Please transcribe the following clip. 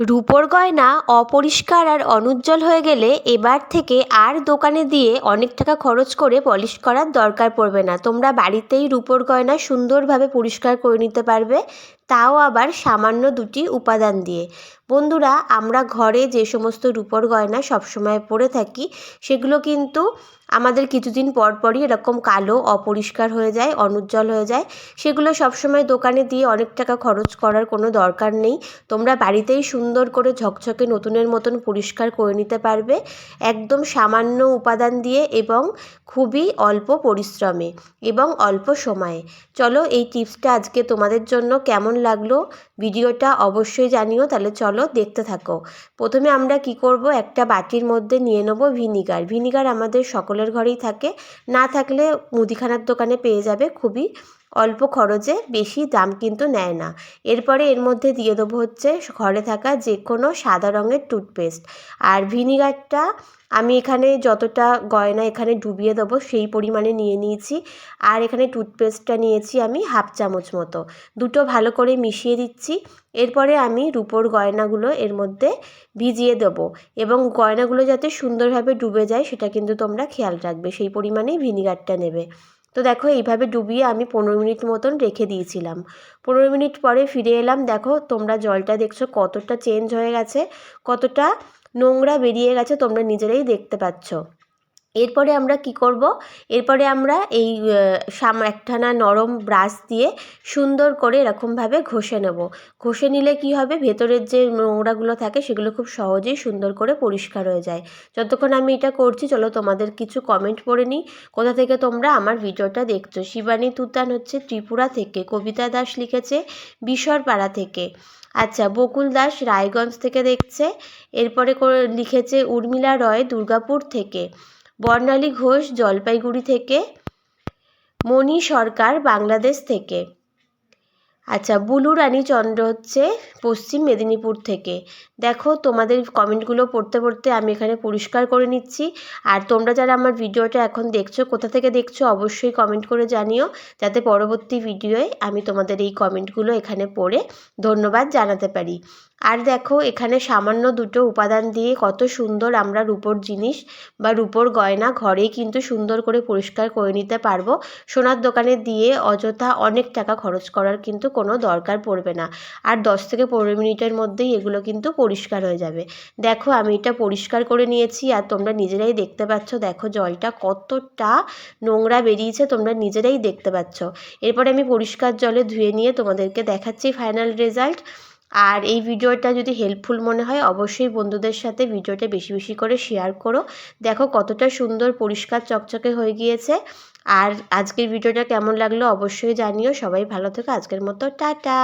রূপোর গয়না অপরিষ্কার আর অনুজ্জ্বল হয়ে গেলে এবার থেকে আর দোকানে দিয়ে অনেক টাকা খরচ করে পলিশ করার দরকার পড়বে না। তোমরা বাড়িতেই রুপোর গয়না সুন্দরভাবে পরিষ্কার করে নিতে পারবে। তাও আবার সামান্য দুটি উপাদান দিয়ে। বন্ধুরা, আমরা ঘরে যে সমস্ত রূপোর গয়না সবসময় পরে থাকি, সেগুলো কিন্তু আমাদের কিছুদিন পর পরই এরকম কালো, অপরিষ্কার হয়ে যায়, অনুজ্জ্বল হয়ে যায়। সেগুলো সবসময় দোকানে দিয়ে অনেক টাকা খরচ করার কোনো দরকার নেই। তোমরা বাড়িতেই সুন্দর করে ঝকঝকে নতুনের মতন পরিষ্কার করে নিতে পারবে, একদম সামান্য উপাদান দিয়ে এবং খুবই অল্প পরিশ্রমে এবং অল্প সময়ে। চলো এই টিপসটা আজকে তোমাদের জন্য কেমন লাগল, ভিডিওটা অবশ্যই জানিও, তাহলে চলো দেখতে থাকো। প্রথমে আমরা কি করব? একটা বাটির মধ্যে নিয়ে নেব ভিনিগার। ভিনিগার আমাদের সকলের ঘরেই থাকে। না থাকলে মুদিখানার দোকানে পেয়ে যাবে, খুবই অল্প খরচে বেশি দাম কিন্তু নেয় না। এরপরে এর মধ্যে দিয়ে দেবো হচ্ছে ঘরে থাকা যে কোনো সাদা রঙের টুথপেস্ট। আর ভিনিগারটা আমি এখানে যতটা গয়না এখানে ডুবিয়ে দেবো সেই পরিমাণে নিয়ে নিয়েছি। আর এখানে টুথপেস্টটা নিয়েছি আমি হাফ চামচ মতো। দুটো ভালো করে মিশিয়ে দিচ্ছি। এরপরে আমি রুপোর গয়নাগুলো এর মধ্যে ভিজিয়ে দেবো। এবং গয়নাগুলো যাতে সুন্দরভাবে ডুবে যায় সেটা কিন্তু তোমরা খেয়াল রাখবে, সেই পরিমাণেই ভিনিগারটা নেবে। তো দেখো এইভাবে ডুবিয়ে আমি পনেরো মিনিট মতন রেখে দিয়েছিলাম। পনেরো মিনিট পরে ফিরে এলাম, দেখো তোমরা জলটা দেখছ কতটা চেঞ্জ হয়ে গেছে, কতটা নোংরা বেরিয়ে গেছে তোমরা নিজেরাই দেখতে পাচ্ছ। এরপরে আমরা কি করব? এরপরে আমরা এই সাম, একটানা নরম ব্রাশ দিয়ে সুন্দর করে এরকমভাবে ঘষে নেব। ঘষে নিলে কি হবে? ভেতরের যে নোংরাগুলো থাকে সেগুলো খুব সহজেই সুন্দর করে পরিষ্কার হয়ে যায়। যতক্ষণ আমি এটা করছি, চলো তোমাদের কিছু কমেন্ট পড়ে নিই। কোথা থেকে তোমরা আমার ভিডিওটা দেখছ? শিবানী তুতান হচ্ছে ত্রিপুরা থেকে, কবিতা দাস লিখেছে বিশরপাড়া থেকে। আচ্ছা বকুল দাস রায়গঞ্জ থেকে দেখছে। এরপরে লিখেছে উর্মিলা রয় দুর্গাপুর থেকে। বর্ণালী ঘোষ জলপাইগুড়ি থেকে, মণি সরকার বাংলাদেশ থেকে। আচ্ছা বুলু রানী চন্দ্র হচ্ছে পশ্চিম মেদিনীপুর থেকে। দেখো, তোমাদের কমেন্টগুলো পড়তে পড়তে আমি এখানে পরিষ্কার করে নিচ্ছি। আর তোমরা যারা আমার ভিডিওটা এখন দেখছ, কোথা থেকে দেখছ, অবশ্যই কমেন্ট করে জানিও, যাতে পরবর্তী ভিডিওয়ে আমি তোমাদের এই কমেন্টগুলো এখানে পড়ে ধন্যবাদ জানাতে পারি। আর দেখো, এখানে সামান্য দুটো উপাদান দিয়ে কত সুন্দর আমরা রূপোর জিনিস বা রূপোর গয়না ঘরেই কিন্তু সুন্দর করে পরিষ্কার করে নিতে পারব। সোনার দোকানে দিয়ে অযথা অনেক টাকা খরচ করার কিন্তু কোনো দরকার পড়বে না। আর দশ থেকে পনেরো মিনিটের মধ্যেই এগুলো কিন্তু পরিষ্কার হয়ে যাবে। দেখো, আমি এটা পরিষ্কার করে নিয়েছি আর তোমরা নিজেরাই দেখতে পাচ্ছ। দেখো, জলটা কতটা নোংরা বেরিয়েছে, তোমরা নিজেরাই দেখতে পাচ্ছ। এরপরে আমি পরিষ্কার জলে ধুয়ে নিয়ে তোমাদেরকে দেখাচ্ছি ফাইনাল রেজাল্ট আর এই ভিডিওটা যদি হেল্পফুল মনে হয়, অবশ্যই বন্ধুদের সাথে ভিডিওটা বেশি বেশি করে শেয়ার করো। দেখো কতটা সুন্দর, পরিষ্কার, চকচকে হয়ে গিয়েছে। আর আজকের ভিডিওটা কেমন লাগল অবশ্যই জানিও। সবাই ভালো থেকো। আজকের মতো টাটা।